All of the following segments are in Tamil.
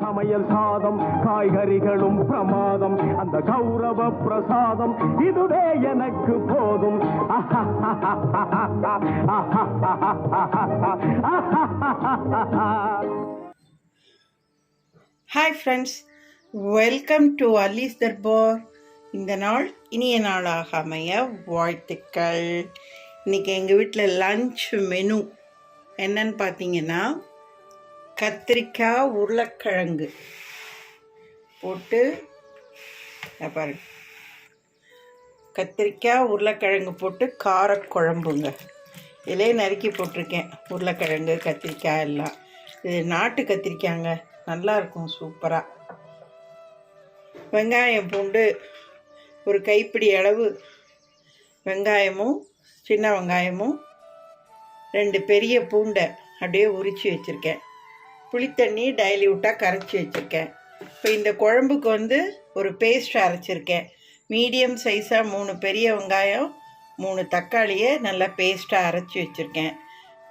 சமையல் சாதம் காய்கறிகளும் பிரமாதம் அந்த கௌரவ பிரசாதம் இதுவே எனக்கு போதும். Hi friends welcome to Ali's Darbar இந்த நாள் இனிய நாளாக அமைய வாழ்த்துக்கள். இன்றைக்கி எங்கள் வீட்டில் லஞ்ச் மெனு என்னன்னு பார்த்தீங்கன்னா கத்திரிக்காய் உருளைக்கிழங்கு போட்டு பாருங்க. கத்திரிக்காய் உருளைக்கிழங்கு போட்டு காரக்குழம்புங்க. இதிலே நறுக்கி போட்டிருக்கேன் உருளைக்கிழங்கு கத்திரிக்காய் எல்லாம். இது நாட்டு கத்திரிக்காய்ங்க நல்லா இருக்கும் சூப்பராக வெங்காயம் பூண்டு ஒரு கைப்பிடி அளவு வெங்காயமும் சின்ன வெங்காயமும் ரெண்டு பெரிய பூண்டை அப்படியே உரித்து வச்சுருக்கேன். புளித்தண்ணி டைல்யூட்டாக கரைச்சி வச்சுருக்கேன். இப்போ இந்த குழம்புக்கு வந்து ஒரு பேஸ்ட் அரைச்சிருக்கேன். மீடியம் சைஸாக மூணு பெரிய வெங்காயம் மூணு தக்காளியை நல்லா பேஸ்ட்டாக அரைச்சி வச்சுருக்கேன்.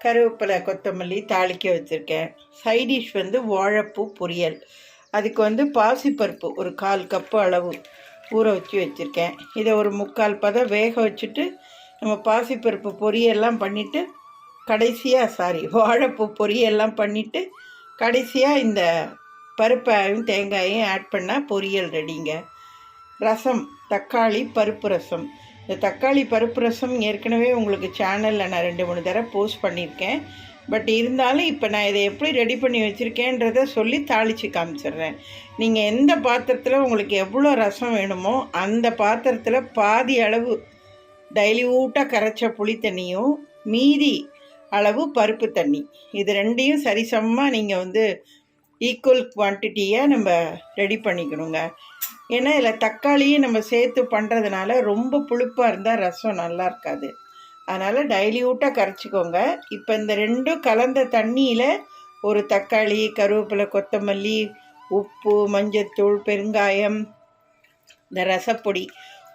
கருவேப்பிலை கொத்தமல்லி தாளிக்க வச்சுருக்கேன். சைட் டிஷ் வந்து வாழைப்பூ பொரியல். அதுக்கு வந்து பாசிப்பருப்பு ஒரு கால் கப்பு அளவு ஊற வச்சு வச்சுருக்கேன். இதை ஒரு முக்கால் பதம் வேக வச்சுட்டு நம்ம பாசிப்பருப்பு பொரியெல்லாம் பண்ணிவிட்டு கடைசியாக சாரி வாழைப்பூ பொரியெல்லாம் பண்ணிவிட்டு கடைசியாக இந்த பருப்பையும் தேங்காயும் ஆட் பண்ணால் பொரியல் ரெடிங்க. ரசம் தக்காளி பருப்பு ரசம். இந்த தக்காளி பருப்பு ரசம் ஏற்கனவே உங்களுக்கு சேனலில் நான் ரெண்டு மூணு தடவை போஸ்ட் பண்ணியிருக்கேன். பட் இருந்தாலும் இப்போ நான் இதை எப்படி ரெடி பண்ணி வச்சுருக்கேன்றத சொல்லி தாளித்து காமிச்சிடுறேன். நீங்கள் எந்த பாத்திரத்தில் உங்களுக்கு எவ்வளோ ரசம் வேணுமோ அந்த பாத்திரத்தில் பாதி அளவு டைல்யூட்டாக கரைச்ச புளி தண்ணியும் மீதி அளவு பருப்பு தண்ணி. இது ரெண்டையும் சரிசமமாக நீங்கள் வந்து ஈக்குவல் குவான்டிட்டியை நம்ம ரெடி பண்ணிக்கணுங்க. ஏன்னா இதில் தக்காளியும் நம்ம சேர்த்து பண்ணுறதுனால ரொம்ப புளிப்பாக இருந்தால் ரசம் நல்லா இருக்காது. அதனால் டைல்யூட்டாக கரைச்சிக்கோங்க. இப்போ இந்த ரெண்டும் கலந்த தண்ணியில் ஒரு தக்காளி கருவேப்பிலை கொத்தமல்லி உப்பு மஞ்சத்தூள் பெருங்காயம் இந்த ரசப்பொடி.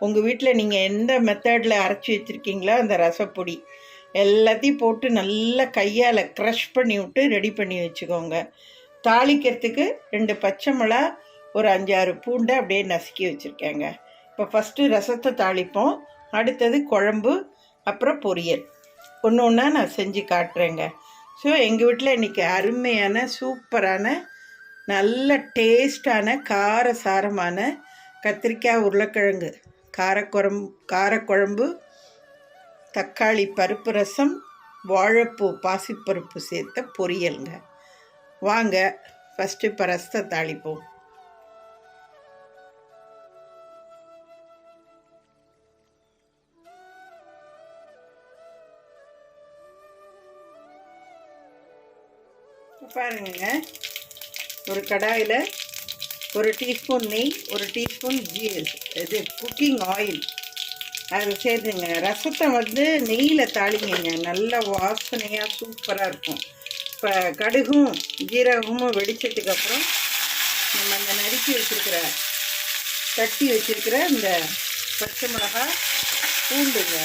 உங்கள் வீட்டில் நீங்கள் எந்த மெத்தடில் அரைச்சி வச்சுருக்கீங்களோ அந்த ரசப்பொடி. எல்லாத்தையும் போட்டு நல்லா கையால் க்ரஷ் பண்ணி விட்டு ரெடி பண்ணி வச்சுக்கோங்க. தாளிக்கிறதுக்கு ரெண்டு பச்சை மிளகா ஒரு அஞ்சாறு பூண்டை அப்படியே நசுக்கி வச்சுருக்கேங்க. இப்போ ஃபஸ்ட்டு ரசத்தை தாளிப்போம். அடுத்தது குழம்பு அப்புறம் பொரியல். ஒன்று ஒன்றா நான் செஞ்சு காட்டுறேங்க. ஸோ எங்கள் வீட்டில் இன்றைக்கி அருமையான சூப்பரான நல்ல டேஸ்டான காரசாரமான கத்திரிக்காய் உருளைக்கிழங்கு காரக்குழம்பு காரக்குழம்பு தக்காளி பருப்பு ரசம் வாழைப்பூ பாசிப்பருப்பு சேர்த்த பொரியலுங்க. வாங்க ஃபஸ்ட்டு இப்போ ரசத்தை தாளிப்போம். பாருங்க ஒரு கடாயில் ஒரு டீஸ்பூன் நெய் ஒரு டீஸ்பூன் ஜீ இது குக்கிங் ஆயில் அது சேர்த்துங்க. ரசத்தை வந்து நெய்யில் தாளிங்கங்க நல்ல வாசனையாக சூப்பராக இருக்கும். இப்போ கடுகும் ஜீரகமும் வெடித்ததுக்கப்புறம் நம்ம அந்த நறுக்கி வச்சுருக்கிற தட்டி வச்சுருக்கிற இந்த பச்சை மிளகா பூண்டுங்க.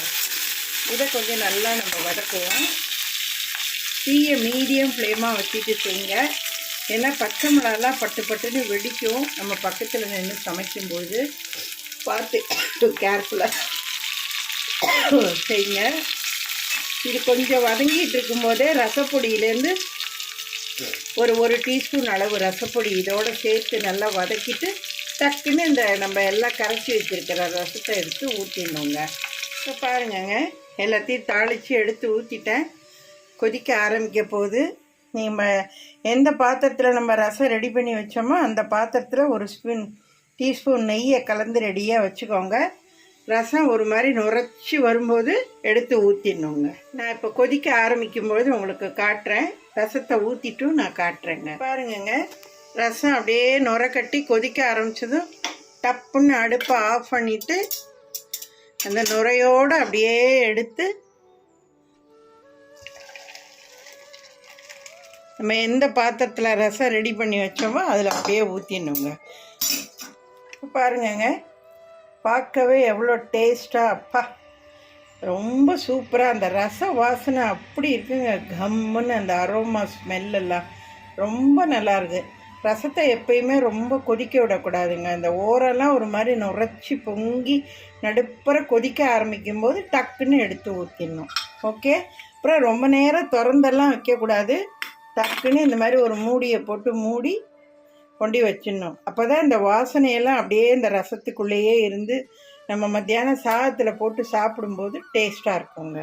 இதை கொஞ்சம் நல்லா நம்ம வதக்குவோம். தீயை மீடியம் ஃப்ளேமாக வச்சுட்டு செய்யுங்க. ஏன்னா பச்சை மிளகாலாம் பட்டு பட்டுன்னு வெடிக்கும். நம்ம பக்கத்தில் நின்று சமைக்கும்போது பார்த்து கேர்ஃபுல்லாக செய்யுங்க. இது கொஞ்சம் வதங்கிட்டு இருக்கும்போதே ரசப்பொடியிலேருந்து ஒரு ஒரு டீஸ்பூன் அளவு ரசப்பொடி இதோடு சேர்த்து நல்லா வதக்கிட்டு டக்குன்னு இந்த நம்ம எல்லாம் கரைச்சி வச்சுருக்கிற ரசத்தை எடுத்து ஊற்றிடணுங்க இப்போ பாருங்கங்க எல்லாத்தையும் தாளித்து எடுத்து ஊற்றிட்டேன் கொதிக்க ஆரம்பிக்க போகுது. நம்ம எந்த பாத்திரத்தில் நம்ம ரசம் ரெடி பண்ணி வச்சோமோ அந்த பாத்திரத்தில் ஒரு ஸ்பூன் டீஸ்பூன் நெய்யை கலந்து ரெடியாக வச்சுக்கோங்க. ரசம் ஒரு மாதிரி நுரைச்சி வரும்போது எடுத்து ஊற்றிடணுங்க நான் இப்போ கொதிக்க ஆரம்பிக்கும்போது உங்களுக்கு காட்டுறேன். ரசத்தை ஊற்றிட்டும் நான் காட்டுறேங்க. பாருங்கங்க ரசம் அப்படியே நுரை கட்டி கொதிக்க ஆரம்பித்ததும் டப்புன்னு அடுப்பை ஆஃப் பண்ணிவிட்டு அந்த நுரையோடு அப்படியே எடுத்து நம்ம எந்த பாத்திரத்தில் ரசம் ரெடி பண்ணி வச்சோமோ அதில் அப்படியே ஊற்றிடணுங்க பாருங்கங்க பார்க்கவே எவ்வளோ டேஸ்ட்டாக அப்பா. ரொம்ப சூப்பராக அந்த ரச வாசனை அப்படி இருக்குங்க. கம்முன்னு அந்த அரோமா ஸ்மெல்லெல்லாம். ரொம்ப நல்லாயிருக்கு ரசத்தை எப்பயுமே ரொம்ப கொதிக்க விடக்கூடாதுங்க. அந்த ஓரெல்லாம் ஒரு மாதிரி நுரைச்சி பொங்கி நடுப்புற கொதிக்க ஆரம்பிக்கும் போது டக்குன்னு எடுத்து ஊற்றிடணும் ஓகே? அப்புறம் ரொம்ப நேரம் திறந்தெல்லாம் வைக்கக்கூடாது. டக்குன்னு இந்த மாதிரி ஒரு மூடியை போட்டு மூடி கொண்டு வச்சிடணும். அப்போ தான் இந்த வாசனையெல்லாம் அப்படியே இந்த ரசத்துக்குள்ளேயே இருந்து நம்ம மத்தியானம் சாதத்தில் போட்டு சாப்பிடும்போது டேஸ்ட்டாக இருக்குங்க.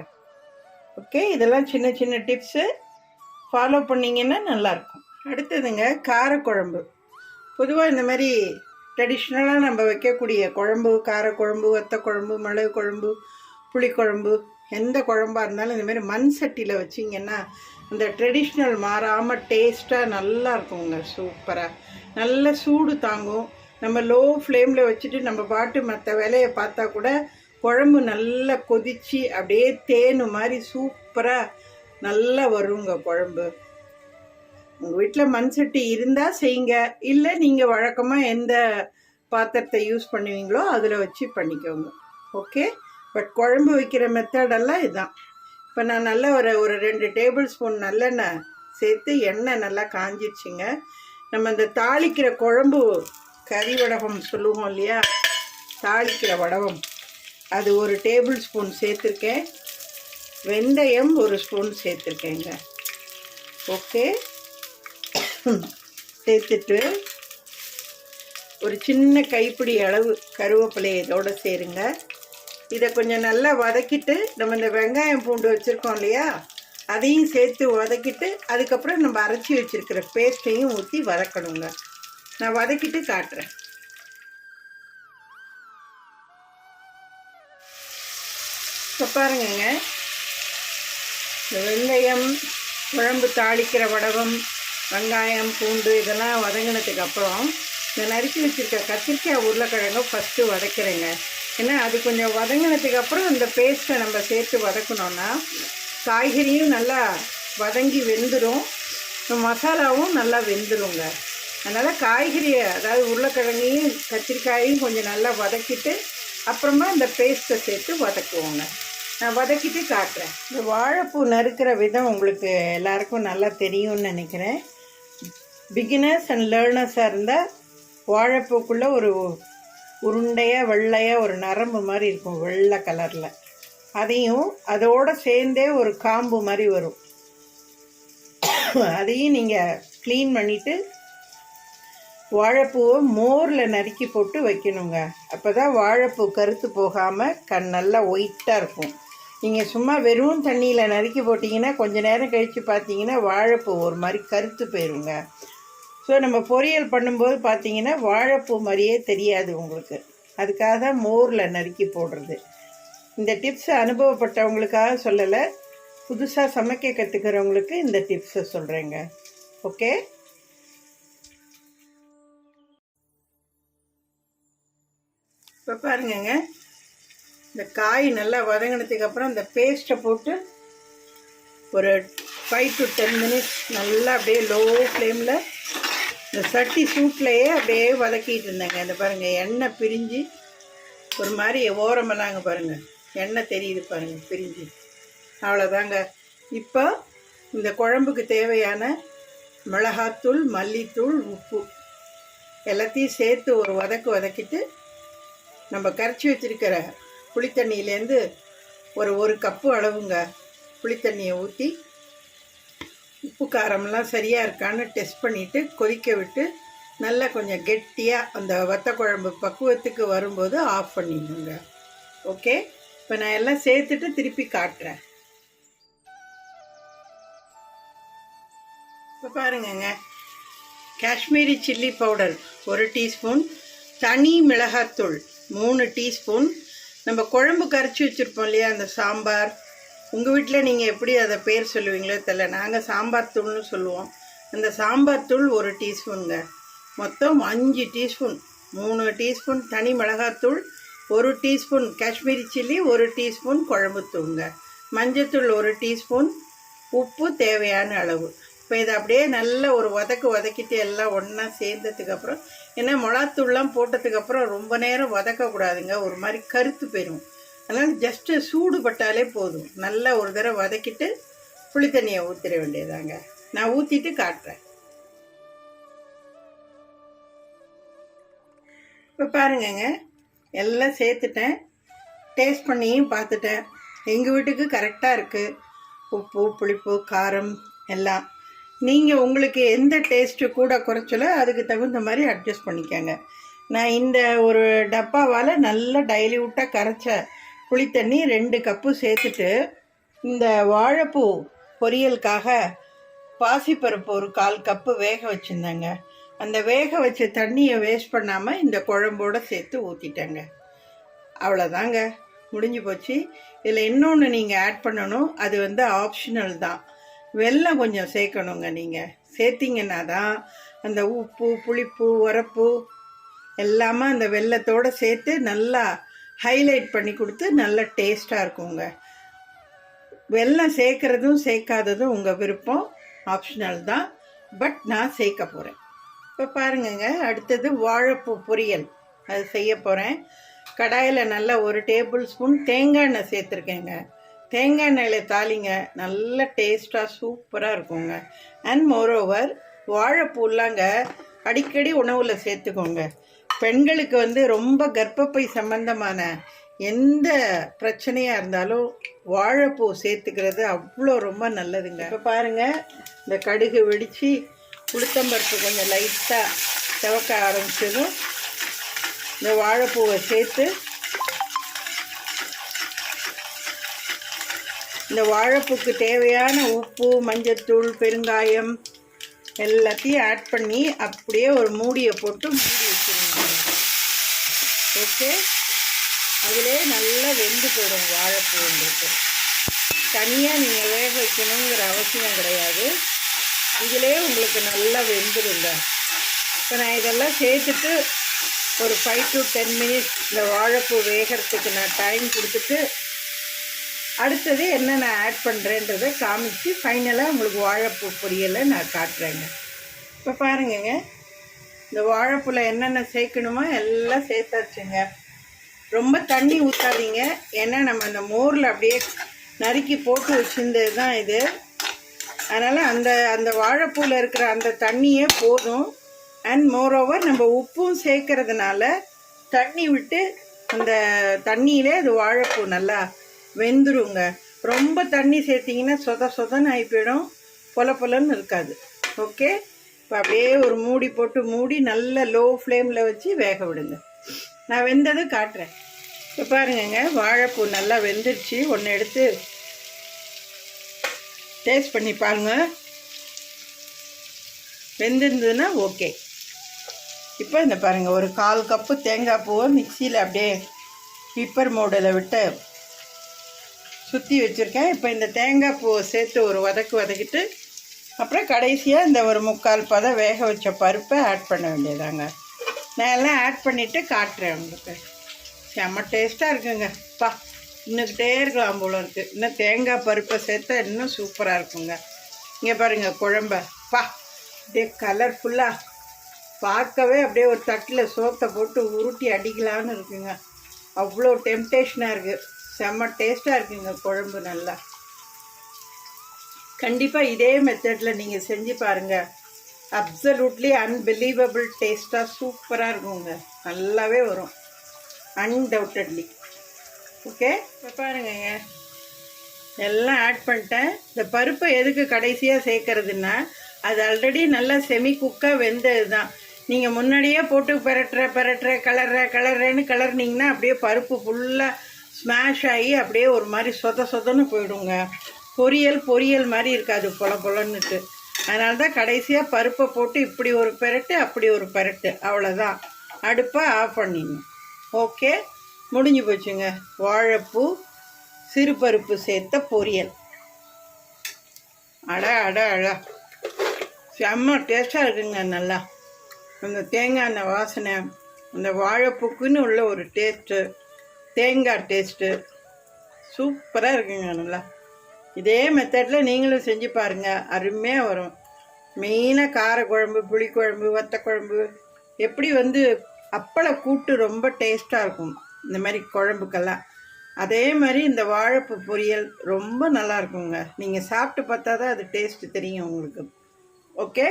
ஓகே இதெல்லாம் சின்ன சின்ன டிப்ஸு ஃபாலோ பண்ணிங்கன்னா நல்லாயிருக்கும். அடுத்ததுங்க காரக்குழம்பு. பொதுவாக இந்த மாதிரி ட்ரெடிஷ்னலாக நம்ம வைக்கக்கூடிய குழம்பு காரக்குழம்பு வத்த குழம்பு மிளகு குழம்பு புளிக்குழம்பு எந்த குழம்பாக இருந்தாலும் இந்த மாதிரி மண் சட்டியில் வச்சிங்கன்னா இந்த ட்ரெடிஷ்னல் மாறாமல் டேஸ்ட்டாக நல்லா இருக்குங்க சூப்பராக நல்ல சூடு தாங்கும். நம்ம லோ ஃப்ளேமில் வச்சுட்டு நம்ம பாட்டு மற்ற வேலையை பார்த்தா கூட குழம்பு நல்லா கொதிச்சு அப்படியே தேனு மாதிரி சூப்பராக நல்லா வருங்க குழம்பு. உங்கள் வீட்டில் மண் சட்டி இருந்தால் செய்யுங்க. இல்லை நீங்கள் வழக்கமாக எந்த பாத்திரத்தை யூஸ் பண்ணுவீங்களோ அதில் வச்சு பண்ணிக்கோங்க. ஓகே பட் குழம்பு வைக்கிற மெத்தடெல்லாம் இதுதான். இப்போ நான் நல்லா ஒரு ஒரு ரெண்டு டேபிள் ஸ்பூன் நல்லெண்ணெய் சேர்த்து எண்ணெய் நல்லா காஞ்சிடுச்சிங்க நம்ம இந்த தாளிக்கிற குழம்பு கறி வடகம் சொல்லுவோம் இல்லையா? தாளிக்கிற வடகம். அது ஒரு டேபிள் ஸ்பூன் சேர்த்துருக்கேன். வெந்தயம் ஒரு ஸ்பூன் சேர்த்துருக்கேங்க. ஓகே. சேர்த்துட்டு ஒரு சின்ன கைப்பிடி அளவு கருவேப்பிலையை இதோடு சேருங்க. இதை கொஞ்சம் நல்லா வதக்கிட்டு நம்ம இந்த வெங்காயம் பூண்டு வச்சுருக்கோம் இல்லையா? அதையும் சேர்த்து வதக்கிட்டு அதுக்கப்புறம் நம்ம அரைச்சி வச்சுருக்கிற பேஸ்ட்டையும் ஊற்றி வதக்கணுங்க. நான் வதக்கிட்டு காட்டுறேன். இப்போ பாருங்கங்க. இந்த வெந்தயம் குழம்பு தாளிக்கிற வடகம் வெங்காயம் பூண்டு இதெல்லாம் வதங்கினதுக்கு அப்புறம் இந்த நறுக்கி வச்சுருக்க கத்திரிக்காய் உருளைக்கிழங்கு ஃபஸ்ட்டு வதக்கிறேங்க. ஏன்னா அது கொஞ்சம் வதங்கினதுக்கு அப்புறம் அந்த பேஸ்ட்டை நம்ம சேர்த்து வதக்கணும்னா காய்கறியும் நல்லா வதங்கி வெந்துடும் மசாலாவும் நல்லா வெந்துருங்க. அதனால் காய்கறியை அதாவது உருளைக்கிழங்கையும் கத்திரிக்காயையும் கொஞ்சம் நல்லா வதக்கிட்டு அப்புறமா இந்த பேஸ்ட்டை சேர்த்து வதக்குவோங்க. நான் வதக்கிட்டு காட்டுறேன். இந்த வாழைப்பூ நறுக்கிற விதம் உங்களுக்கு எல்லாருக்கும் நல்லா தெரியும்னு நினைக்கிறேன். பிகினர்ஸ் அண்ட் லேர்னர்ஸாக இருந்தால் வாழைப்பூக்குள்ளே ஒரு உருண்டையாக வெள்ளையாக ஒரு நரம்பு மாதிரி இருக்கும் வெள்ளை கலரில். அதையும் அதோடு சேர்ந்தே ஒரு காம்பு மாதிரி வரும். அதையும் நீங்கள் க்ளீன் பண்ணிவிட்டு வாழைப்பூவை மோரில் நறுக்கி போட்டு வைக்கணுங்க. அப்போ தான் வாழைப்பூ கருத்து போகாமல் கண் நல்லா ஒயிட்டாக இருக்கும். நீங்கள் சும்மா வெறும் தண்ணியில் நறுக்கி போட்டிங்கன்னா கொஞ்சம் நேரம் கழித்து பார்த்தீங்கன்னா வாழைப்பூ ஒரு மாதிரி கருத்து போயிருங்க. ஸோ நம்ம பொரியல் பண்ணும்போது பார்த்தீங்கன்னா வாழைப்பூ மாதிரியே தெரியாது உங்களுக்கு. அதுக்காக தான் மோரில் நறுக்கி போடுறது. இந்த டிப்ஸ் அனுபவப்பட்டவங்களுக்காக சொல்லலை. புதுசாக சமைக்க கற்றுக்கிறவங்களுக்கு இந்த டிப்ஸை சொல்கிறேங்க ஓகே இப்போ பாருங்கங்க. இந்த காய் நல்லா வதங்கினதுக்கு அப்புறம் இந்த பேஸ்ட்டை போட்டு ஒரு ஃபைவ் டு டென் மினிட்ஸ் நல்லா அப்படியே லோ ஃப்ளேமில் இந்த சட்டி சூட்லேயே அப்படியே வதக்கிட்டு இருந்தேங்க. இந்த பாருங்கள் எண்ணெய் பிரிஞ்சு ஒரு மாதிரி ஓரமெல்லாங்க பாருங்கள் எண்ணெய் தெரியுது பாருங்கள் பிரிஞ்சு. அவ்வளோதாங்க. இப்போ இந்த குழம்புக்கு தேவையான மிளகாத்தூள் மல்லித்தூள் உப்பு எல்லாத்தையும் சேர்த்து ஒரு வதக்கு வதக்கிட்டு நம்ம கரைச்சி வச்சிருக்கிற புளித்தண்ணியிலேருந்து ஒரு ஒரு கப்பு அளவுங்க புளித்தண்ணியை ஊற்றி உப்பு காரமெல்லாம் சரியாக இருக்கான்னு டெஸ்ட் பண்ணிவிட்டு கொதிக்க விட்டு நல்லா கொஞ்சம் கெட்டியாக அந்த வத்த குழம்பு பக்குவத்துக்கு வரும்போது ஆஃப் பண்ணிடுங்க. ஓகே இப்போ நான் எல்லாம் சேர்த்துட்டு திருப்பி காட்டுறேன். இப்போ பாருங்கங்க. காஷ்மீரி சில்லி பவுடர் ஒரு டீஸ்பூன் தனி மிளகாத்தூள் மூணு டீஸ்பூன். நம்ம குழம்பு கரைச்சி வச்சுருப்போம் இல்லையா? அந்த சாம்பார் உங்கள் வீட்டில் நீங்கள் எப்படி அதை பேர் சொல்லுவீங்களோ தெரில நாங்கள் சாம்பார் தூள்னு சொல்லுவோம். அந்த சாம்பார் தூள் ஒரு டீஸ்பூனுங்க. மொத்தம் அஞ்சு டீஸ்பூன். மூணு டீஸ்பூன் தனி மிளகாத்தூள் ஒரு டீஸ்பூன் காஷ்மீரி சில்லி ஒரு டீஸ்பூன் குழம்புத்தூளுங்க மஞ்சத்தூள் ஒரு டீஸ்பூன். உப்பு தேவையான அளவு. இப்போ இதை அப்படியே நல்லா ஒரு வதக்கு வதக்கிட்டு எல்லாம் ஒன்றா சேர்ந்ததுக்கப்புறம் ஏன்னா மிளகாத்தூள்லாம் போட்டதுக்கப்புறம் ரொம்ப நேரம் வதக்கக்கூடாதுங்க. ஒரு மாதிரி கருத்து போயிடும் அதனால் ஜஸ்ட்டு சூடு பட்டாலே போதும். நல்லா ஒரு தடவை வதக்கிட்டு புளி தண்ணியை ஊற்றிட வேண்டியதாங்க. நான் ஊற்றிட்டு காட்டுறேன். இப்போ பாருங்கங்க. எல்லாம் சேர்த்துட்டேன். டேஸ்ட் பண்ணியும் பார்த்துட்டேன். எங்கள் வீட்டுக்கு கரெக்டாக இருக்குது உப்பு புளிப்பு காரம் எல்லாம். நீங்கள் உங்களுக்கு எந்த டேஸ்ட்டு கூட குறைச்சலோ அதுக்கு தகுந்த மாதிரி அட்ஜஸ்ட் பண்ணிக்கோங்க. நான் இந்த ஒரு டப்பாவால் நல்லா டைல்யூட்டாக கரைச்சேன் புளித்தண்ணி ரெண்டு கப்பு சேர்த்துட்டு இந்த வாழைப்பூ பொரியலுக்காக பாசிப்பருப்பு ஒரு கால் கப்பு வேக வச்சுருந்தேங்க. அந்த வேக வச்ச தண்ணியை வேஸ்ட் பண்ணாமல் இந்த குழம்போட சேர்த்து ஊற்றிட்டேங்க அவ்வளோதாங்க. முடிஞ்சு போச்சு. இதில் இன்னொன்று நீங்கள் ஆட் பண்ணணும். அது வந்து ஆப்ஷனல் தான். வெல்லம் கொஞ்சம் சேர்க்கணுங்க நீங்கள் சேர்த்திங்கன்னா தான் அந்த உப்பு புளிப்பு உரப்பு எல்லாமே அந்த வெல்லத்தோடு சேர்த்து நல்லா ஹைலைட் பண்ணி கொடுத்து நல்ல டேஸ்ட்டாக இருக்குங்க. வெள்ளம் சேர்க்குறதும் சேர்க்காததும் உங்கள் விருப்பம். ஆப்ஷனல் தான். பட் நான் சேர்க்க போகிறேன் இப்போ பாருங்கங்க அடுத்தது வாழைப்பூ பொரியல். அது செய்ய போகிறேன் கடாயில் நல்லா ஒரு டேபிள் ஸ்பூன் தேங்காய் எண்ணெய் சேர்த்துருக்கேங்க. தேங்காய் எண்ணெயில் தாளிங்க. நல்ல டேஸ்ட்டாக சூப்பராக இருக்குங்க. அண்ட் மோரோவர் வாழைப்பூலாங்க அடிக்கடி உணவில் சேர்த்துக்கோங்க. பெண்களுக்கு வந்து ரொம்ப கர்ப்பப்பை சம்பந்தமான எந்த பிரச்சனையாக இருந்தாலும் வாழைப்பூ சேர்த்துக்கிறது அவ்வளோ ரொம்ப நல்லதுங்க. இப்போ பாருங்கள் இந்த கடுகு வெடித்து உளுத்தம்பருப்பு கொஞ்சம் லைட்டாக செவக்க ஆரம்பிச்சதும் இந்த வாழைப்பூவை சேர்த்து இந்த வாழைப்பூக்கு தேவையான உப்பு மஞ்சத்தூள் பெருங்காயம் எல்லாத்தையும் ஆட் பண்ணி அப்படியே ஒரு மூடியை போட்டு ஓகே அதிலே நல்லா வெந்து போயிடும் வாழைப்பூ உங்களுக்கு. தனியாக நீங்கள் வேக வைக்கணுங்கிற அவசியம் கிடையாது. இதிலே உங்களுக்கு நல்லா வெந்துருங்க இப்போ நான் இதெல்லாம் சேர்த்துட்டு ஒரு ஃபைவ் டு டென் மினிட்ஸ் இந்த வாழைப்பூ வேகிறதுக்கு நான் டைம் கொடுத்துட்டு அடுத்தது என்ன நான் ஆட் பண்ணுறேன்றதை காமிச்சு ஃபைனலாக உங்களுக்கு வாழைப்பூ பொரியலை நான் காட்டுறேங்க. இப்போ பாருங்கங்க. இந்த வாழைப்பூல என்னென்ன சேர்க்கணுமோ எல்லாம் சேர்த்தாச்சுங்க. ரொம்ப தண்ணி ஊற்றாதீங்க ஏன்னா நம்ம அந்த மோரில் அப்படியே நறுக்கி போட்டு வச்சுருந்தது தான் இது. அதனால் அந்த அந்த வாழைப்பூவில் இருக்கிற அந்த தண்ணியே போதும். அண்ட் மோரோவர் நம்ம உப்பும் சேர்க்கறதுனால தண்ணி விட்டு அந்த தண்ணியிலே அது வாழைப்பூ நல்லா வெந்துருங்க. ரொம்ப தண்ணி சேர்த்திங்கன்னா சொத சொதன்னு ஆகி போயிடும் பொல பொலன்னு இருக்காது. ஓகே இப்போ அப்படியே ஒரு மூடி போட்டு மூடி நல்ல லோ ஃப்ளேமில் வச்சு வேக விடுங்க. நான் வெந்ததை காட்டுறேன். இப்போ பாருங்கங்க வாழைப்பூ நல்லா வெந்துருச்சு. ஒன்று எடுத்து டேஸ்ட் பண்ணி பாருங்க. வெந்திருந்ததுன்னா ஓகே இப்போ இந்த பாருங்கள் ஒரு கால் கப்பு தேங்காய் பூவை மிக்சியில் அப்படியே பிப்பர் மோடில் விட்டு சுற்றி வச்சுருக்கேன். இப்போ இந்த தேங்காய் பூவை சேர்த்து ஒரு வதக்கு வதக்கிட்டு அப்புறம் கடைசியாக இந்த ஒரு முக்கால் பதம் வேக வச்ச பருப்பை ஆட் பண்ண வேண்டியதாங்க. நான் எல்லாம் ஆட் பண்ணிவிட்டு காட்டுறேன் உங்களுக்கு. செம்ம டேஸ்ட்டாக இருக்குங்க. பா இன்னுக்கிட்டே இருக்கலாம் போல இருக்குது இன்னும் தேங்காய் பருப்பை சேர்த்தா இன்னும் சூப்பராக இருக்குங்க. இங்கே பாருங்கள் குழம்ப. பா அப்படியே கலர்ஃபுல்லாக பார்க்கவே அப்படியே ஒரு தட்டில் சோத்தை போட்டு உருட்டி அடிக்கலான்னு இருக்குங்க. அவ்வளோ டெம்டேஷனாக இருக்குது செம்ம டேஸ்ட்டாக இருக்குங்க குழம்பு நல்லா. கண்டிப்பாக இதே மெத்தடில் நீங்கள் செஞ்சு பாருங்கள் அப்சல்யூட்லி அன்பிலீவபிள் டேஸ்ட்டாக சூப்பராக இருக்குங்க. நல்லாவே வரும். அன்டவுட்டட்லி ஓகே இப்போ பாருங்கங்க. எல்லாம் ஆட் பண்ணிட்டேன். இந்த பருப்பை எதுக்கு கடைசியாக சேர்க்கறதுன்னா அது ஆல்ரெடி நல்லா செமி குக்காக வெந்தது தான் நீங்கள் முன்னாடியே போட்டு பெரட்டுற பெரட்டுற கலர்ற கலர்றேன்னு கலர்னிங்கன்னா அப்படியே பருப்பு ஃபுல்லாக ஸ்மாஷ் ஆகி அப்படியே ஒரு மாதிரி சொத சொதன்னு போயிடுங்க. பொரியல் பொரியல் மாதிரி இருக்காது பொல பொலன்னுட்டு. அதனால தான் கடைசியாக பருப்பை போட்டு இப்படி ஒரு பெரட்டு அப்படி ஒரு பெரட்டு. அவ்வளோதான் அடுப்பை ஆஃப் பண்ணிங்க ஓகே முடிஞ்சு போச்சுங்க. வாழைப்பூ சிறுபருப்பு சேர்த்த பொரியல். அட அட அட. செம்ம டேஸ்ட்டாக இருக்குங்க நல்லா. அந்த தேங்காய் எண்ணெய் வாசனை அந்த வாழைப்பூக்குன்னு உள்ள ஒரு டேஸ்ட்டு தேங்காய் டேஸ்ட்டு சூப்பராக இருக்குங்க நல்லா. இதே மெத்தடில் நீங்களும் செஞ்சு பாருங்கள் அருமையாக வரும். மெயினாக காரக்குழம்பு புளிக்குழம்பு வத்தக்குழம்பு எப்படி வந்து அப்பளை கூட்டு ரொம்ப டேஸ்ட்டாக இருக்கும். இந்த மாதிரி குழம்புக்கெல்லாம். அதே மாதிரி இந்த வாழைப்பு பொரியல் ரொம்ப நல்லா இருக்குங்க. நீங்கள் சாப்பிட்டு பார்த்தா தான் அது டேஸ்ட்டு தெரியும் உங்களுக்கு. ஓகே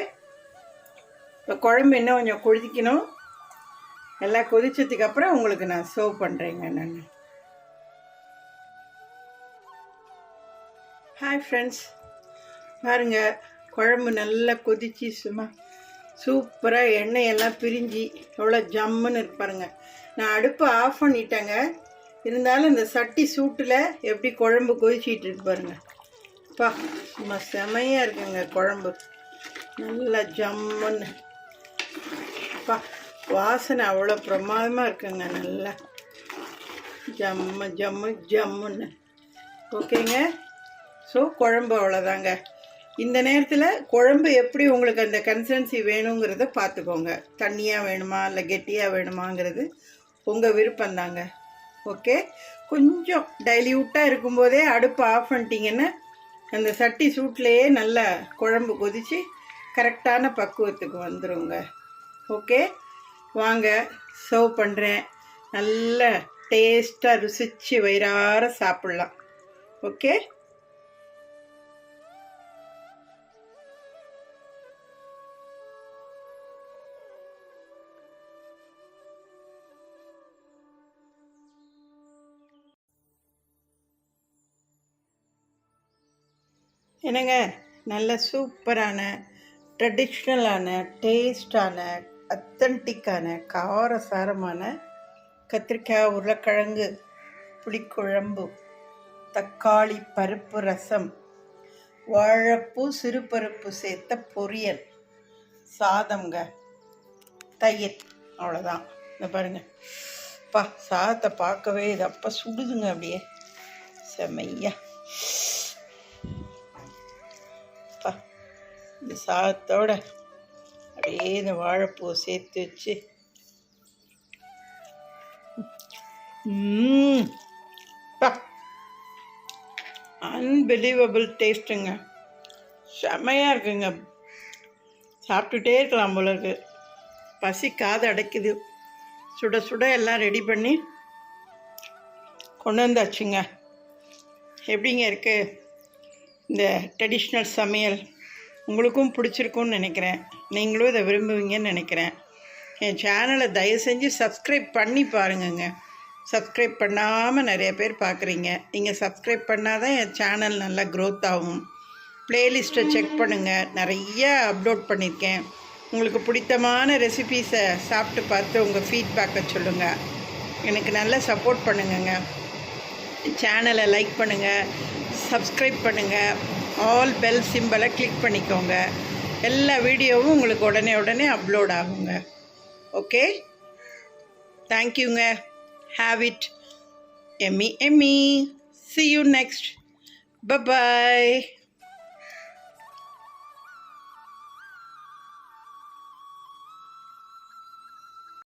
இப்போ குழம்பு இன்னும் கொஞ்சம் கொதிக்கணும். எல்லாம் கொதிச்சதுக்கப்புறம் உங்களுக்கு நான் சர்வ் பண்ணுறேங்க நான். ஹாய் ஃப்ரெண்ட்ஸ் பாருங்கள் குழம்பு நல்லா கொதிச்சு சும்மா சூப்பராக எண்ணெயெல்லாம் பிரிஞ்சு எவ்வளோ ஜம்முன்னு இருப்பாருங்க நான் அடுப்பை ஆஃப் பண்ணிட்டேங்க. இருந்தாலும் இந்த சட்டி சூட்டில் எப்படி குழம்பு கொதிச்சிட்டு இருப்பாருங்க பா சும்மா செமையாக இருக்குங்க குழம்பு. நல்லா ஜம்முன்னு. பா வாசனை அவ்வளோ பிரமாதமாக இருக்குங்க நல்லா. ஜம்மு ஜம்மு ஜம்முன்னு. ஓகேங்க? ஸோ குழம்பு அவ்வளோதாங்க இந்த நேரத்தில் குழம்பு எப்படி உங்களுக்கு அந்த கன்சிஸ்டன்சி வேணுங்கிறத பார்த்துக்கோங்க. தண்ணியாக வேணுமா இல்லை கெட்டியாக வேணுமாங்கிறது உங்கள் விருப்பந்தாங்க ஓகே கொஞ்சம் டைல்யூட்டாக இருக்கும்போதே அடுப்பு ஆஃப் பண்ணிட்டீங்கன்னா அந்த சட்டி சூட்லேயே நல்லா குழம்பு கொதித்து கரெக்டான பக்குவத்துக்கு வந்துருங்க. ஓகே வாங்க சர்வ் பண்ணுறேன் நல்ல டேஸ்ட்டாக ருசித்து வயிறார சாப்பிட்லாம். ஓகே என்னங்க நல்ல சூப்பரான ட்ரெடிஷ்னலான டேஸ்டான அத்தன்டிக்கான காரசாரமான கத்திரிக்காய் உருளைக்கிழங்கு புளிக்குழம்பு தக்காளி பருப்பு ரசம் வாழைப்பூ சிறுபருப்பு சேர்த்த பொரியல் சாதம்ங்க தயிர் அவ்வளோதான். இந்த பாருங்கள் பா சாதத்தை பார்க்கவே இது அப்போ சுடுதுங்க அப்படியே. செம்மையா இந்த சாதத்தோட அப்படியே இந்த வாழைப்பூ சேர்த்து வச்சு. அன்பிலீவபிள் டேஸ்ட்டுங்க செமையாக இருக்குங்க. சாப்பிட்டுட்டே இருக்கலாம் போல இருக்கு. பசி காது அடைக்குது. சுட சுட எல்லாம் ரெடி பண்ணி கொண்டு வந்தாச்சுங்க. எப்படிங்க இருக்குது இந்த ட்ரெடிஷ்னல் சமையல். உங்களுக்கும் பிடிச்சிருக்கும்னு நினைக்கிறேன். நீங்களும் இதை விரும்புவீங்கன்னு நினைக்கிறேன். என் சேனலை தயவு செஞ்சு சப்ஸ்கிரைப் பண்ணி பாருங்கங்க. சப்ஸ்கிரைப் பண்ணாமல் நிறைய பேர் பார்க்குறீங்க நீங்கள் சப்ஸ்கிரைப் பண்ணால் தான் என் சேனல் நல்லா க்ரோத் ஆகும். ப்ளேலிஸ்ட்டை செக் பண்ணுங்கள் நிறைய அப்லோட் பண்ணியிருக்கேன் உங்களுக்கு பிடித்தமான ரெசிபீஸை சாப்பிட்டு பார்த்து உங்கள் ஃபீட்பேக்கை சொல்லுங்கள் எனக்கு நல்லா சப்போர்ட் பண்ணுங்கங்க. சேனலை லைக் பண்ணுங்கள் சப்ஸ்கிரைப் பண்ணுங்கள் ஆல் பெல் சிம்பலை கிளிக் பண்ணிக்கோங்க. எல்லா வீடியோவும் உங்களுக்கு உடனே உடனே அப்லோட் ஆகுங்க. ஓகே தேங்க்யூங்க have it yummy yummy see you next bye bye